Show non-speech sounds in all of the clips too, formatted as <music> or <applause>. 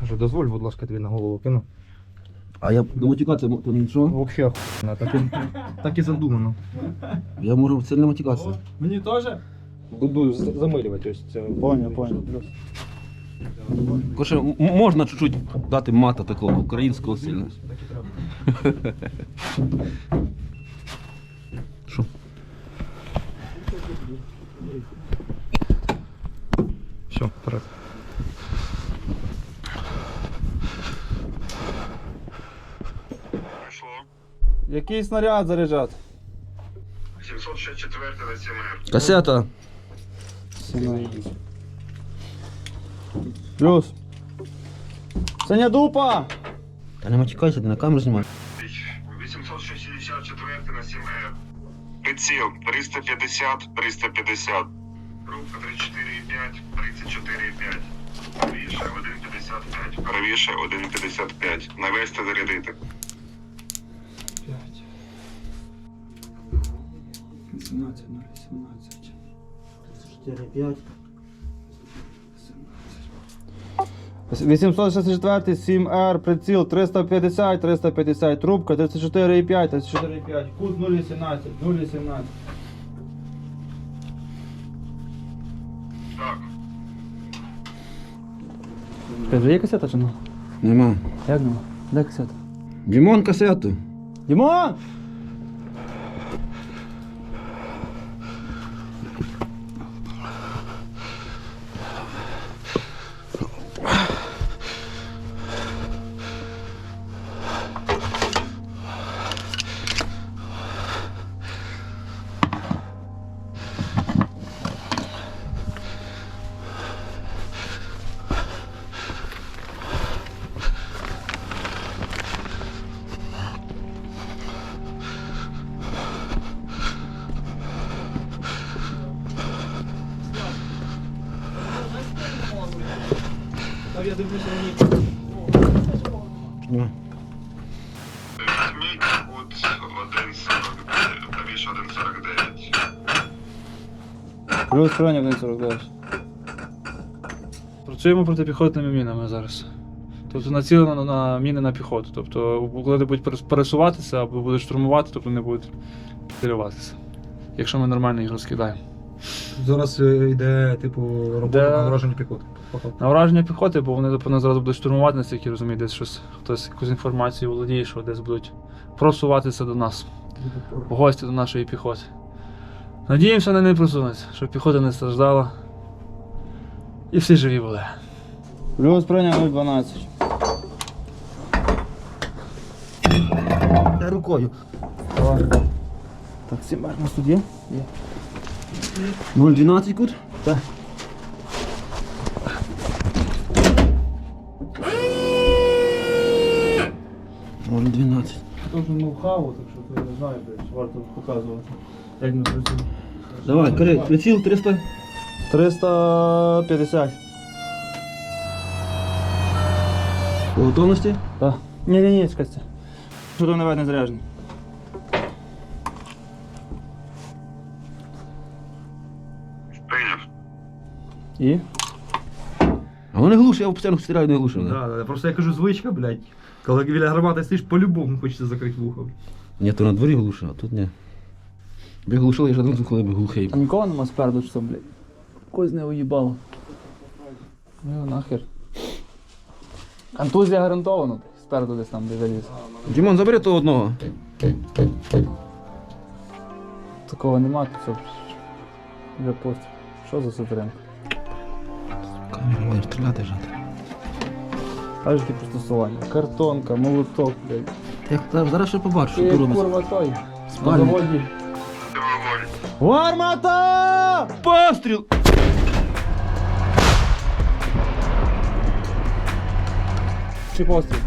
Каже, дозволь, будь ласка, тобі на голову кину. А я буду матюкатися, то нічого. Вообще охуєнно, так і, так і задумано. Я можу сильно матюкатися. Мені теж? Буду з- замилювати ось це. Поняв, поняв. Короче, м- можна чуть-чуть дати мата такого українського сильного. Що? Все, вперед. Який снаряд заряджати? 764 на 7 р Касета. Плюс. Синя дупа! Та не матюкайся, ти на камеру знімай. 864 на 7 р Приціл 350, 350. Рубка 34,5, 34,5. Правіше 1,55. Правіше 1,55. Навести зарядити. 18, 018. 4, 5. 864, 7R, приціл 350, 350, трубка 34,5, 34,5, кут 0,18, 0,18. Так. Скажи, є касета чи не? Нема. Як нема? Де касета? Дімон касету. Дімон! Візьміть кут 1,49. Правіше 1,49. Плюс броня 1,49. Працюємо протипіхотними мінами зараз. Тобто націлено на, на міни на піхоту. Тобто, коли вони будуть пересуватися або будуть штурмувати, тобто вони будуть підриватися. Якщо ми нормально їх розкидаємо. Зараз е, йде, типу, робота на враження піхоти. На враження піхоти, бо вони напевно, зараз будуть штурмувати, наскільки я розумію, десь щось хтось якусь інформацію володіє, що десь будуть просуватися до нас, в гості до нашої піхоти. Надіємося, вони не просунуться, щоб піхота не страждала. І всі живі були. Плюс прийняв 012. Я рукою. Так, сімер у нас тут є? Є. 0,12 кут? Так. 12. Це вже ноу-хау, так що ти не знаєш, варто показувати, як ми працюємо. Давай, кори, приціл 300. 350. По готовності? Так. Ні, ні, ні, чекайте. Що там навіть не заряджений? Прийняв. І? А вони глушать, я постійно стріляю, не глушив. Да, да, просто я кажу звичка, блядь. Коли біля гармати стоїш, по-любому хочеться закрити вухо. Ні, то на дворі глушив, а тут ні. Би глушили, я ж один коли би глухий. А нікого нема спереду, що, блядь. Когось не уїбало. Ну нахер. Контузія гарантована, спереду десь там, де заліз. Дімон, забери того одного. Такого нема, то все. Вже пост. Що за сутеренко? Камера має стріляти жати. Аж які пристосування. Картонка, молоток, блядь. Як зараз, зараз ще побачу, що Ти тут курва той. На заводі. Гармата! Постріл! Чи постріл?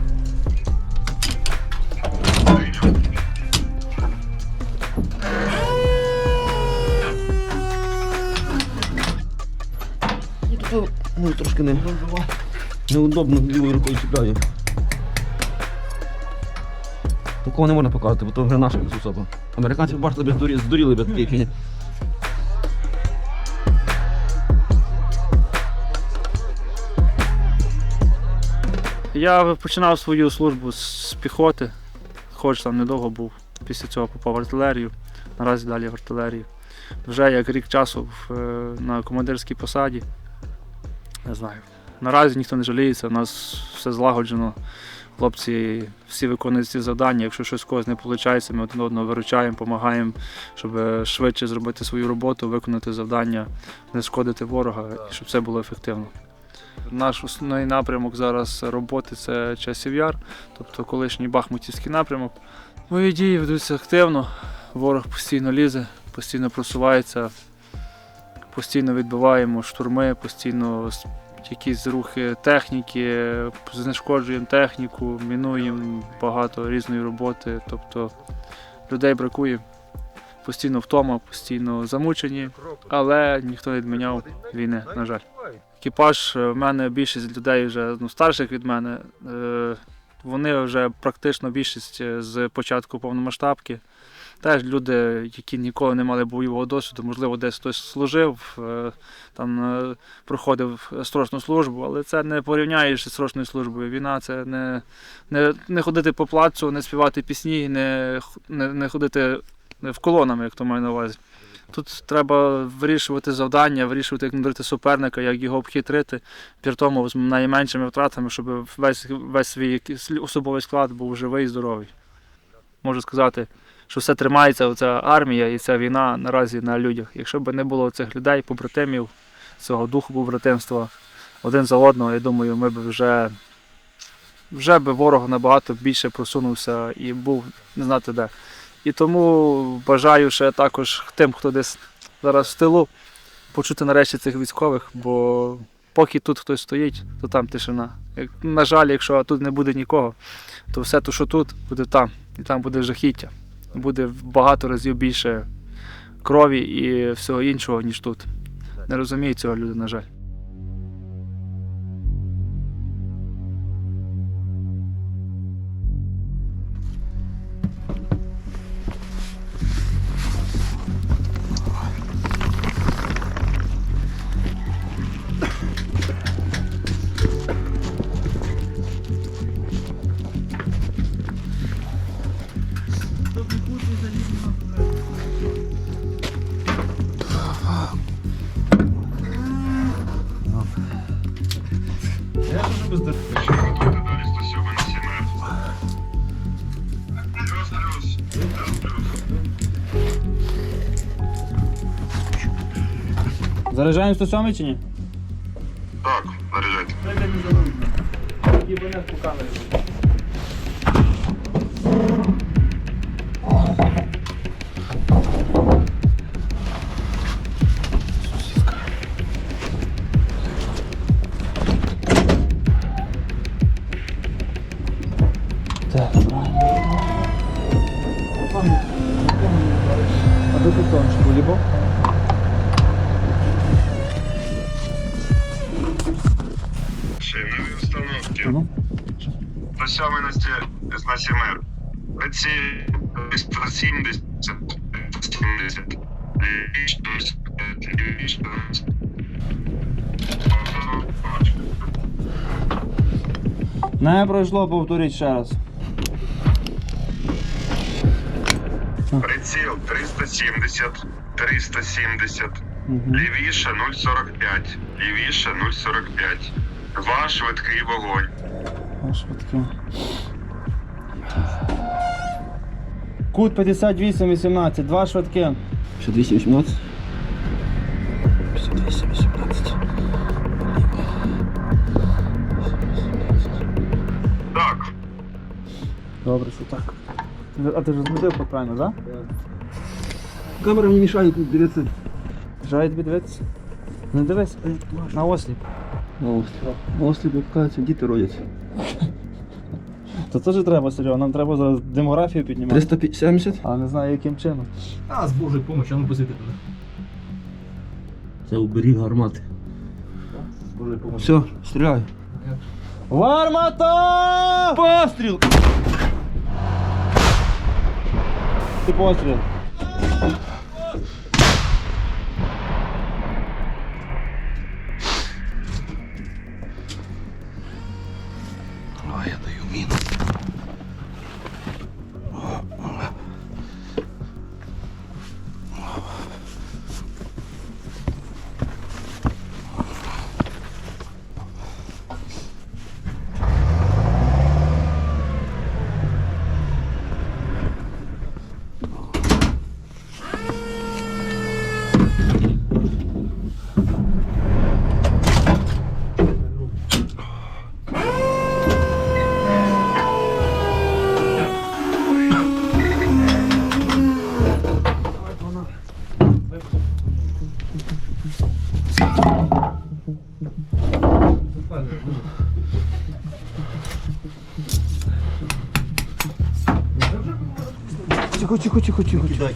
Ну, трошки не... Неудобно лівою рукою чіпляю. Такого не можна показувати, бо то вже наша особа. Американці бачили, би здурі- здуріли би такі фіні. Я починав свою службу з піхоти, хоч там недовго був. Після цього попав в артилерію, наразі далі в артилерію. Вже як рік часу е, на командирській посаді. Не знаю. Наразі ніхто не жаліється, у нас все злагоджено. Хлопці всі виконують ці завдання. Якщо щось когось не виходить, ми один одного виручаємо, допомагаємо, щоб е, швидше зробити свою роботу, виконати завдання, не шкодити ворога і щоб це було ефективно. Наш основний напрямок зараз роботи це часів яр, тобто колишній Бахмутівський напрямок. Мої дії ведуться активно, ворог постійно лізе, постійно просувається, постійно відбиваємо штурми, постійно якісь рухи техніки, знешкоджуємо техніку, мінуємо багато різної роботи. Тобто людей бракує, постійно втома, постійно замучені, але ніхто не відміняв війни, на жаль. Екіпаж, е, в мене більшість людей вже ну, старших від мене. е, Вони вже практично більшість е, з початку повномасштабки. Теж люди, які ніколи не мали бойового досвіду, можливо, десь хтось служив, е, там е, проходив строчну службу, але це не порівняєш з срочною службою. Війна це не, не, не ходити по плацу, не співати пісні, не, не, не ходити в колонами, як то маю на увазі. Тут треба вирішувати завдання, вирішувати, як надурити суперника, як його обхитрити, при тому з найменшими втратами, щоб весь, весь свій особовий склад був живий і здоровий. Можу сказати, що все тримається, оця армія і ця війна наразі на людях. Якщо б не було цих людей, побратимів, цього духу побратимства один за одного, я думаю, ми б вже, вже би ворог набагато більше просунувся і був не знати де. І тому бажаю ще також тим, хто десь зараз в тилу, почути нарешті цих військових, бо поки тут хтось стоїть, то там тишина. На жаль, якщо тут не буде нікого, то все те, що тут, буде там. І там буде жахіття. Буде в багато разів більше крові і всього іншого, ніж тут. Не розуміють цього люди, на жаль. Готуйте дуже 107 на 7 Плюс, плюс. Плюс, плюс. Заряджаємо 107 чи ні? Так, заряджайте. А Нові установки. Ну. 107 на сті на 7 Ці 170, 170. Лівіше, лівіше. Не пройшло, повторіть ще раз. Приціл 370, 370. Лівіше 0,45. Лівіше 0,45. Два швидкий вогонь. Швидко. Кут 58-18, два швидки. 58, 58, 18. Так, Добре, що так. А ти ж розбудив правильно, так? Да? Камера мені мішає тут дивитися. Жає тобі дивитися? Не дивись, на осліп. На осліп. На осліп, як кажуть, діти родяться. То теж треба, Серега, нам треба зараз демографію піднімати. 370? Але не знаю яким чином. А, з Божою помощью, а ну посвіти туди. Це оберіг гармати. З Божою помощью. Все, стріляю. Вармата! Постріл! Ти постріл. Тихо, тихо, тихо, тихо, тихо.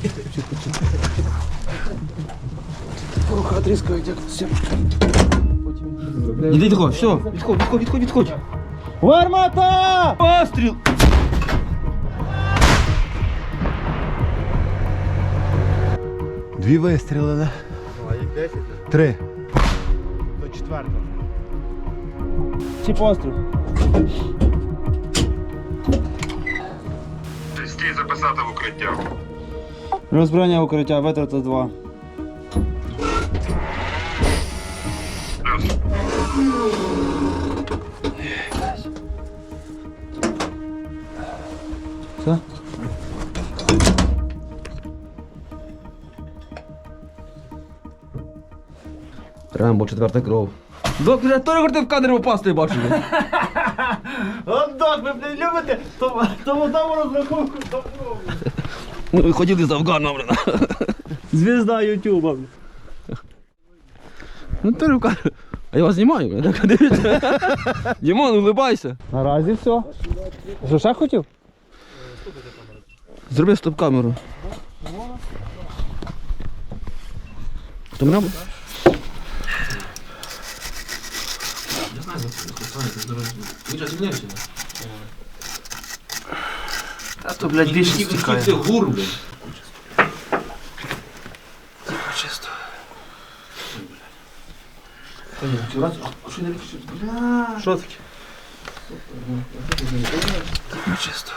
Рука тріскає, як все. Іди, тихо, все, відходь, відходь, відходь, відходь. Гармата! Постріл! Дві вистріли, да? А їх 10? Три. До четвертого. Ці постріл. Записати в укриття. Розброєння укриття, витрата 2. Плюс. Все? Рембо, четверта кров. Док, вже хто ти в кадр попасти бачив? <laughs> От ви блін, любите, то, то в одному розрахунку. Ми виходили з Афганом, блин. Звізда Ютуба. Ну ти рука. А я вас знімаю, блин. Так, дивіться. Дімон, улибайся. Наразі все. Що ще хотів? Зроби стоп-камеру. То мене... А то, блядь, більше стікає. гур, блин. Чисто. Що таке? Чисто.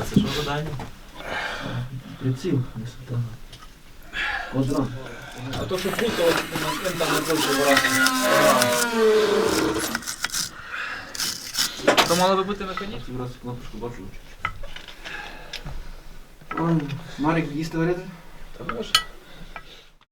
А це що задання? Приціл. Квадрат. А то, що путало, там не хоче брати. То мало би бути на механізм. Раз кнопочку бачу. Марик, їсти варити? Та може.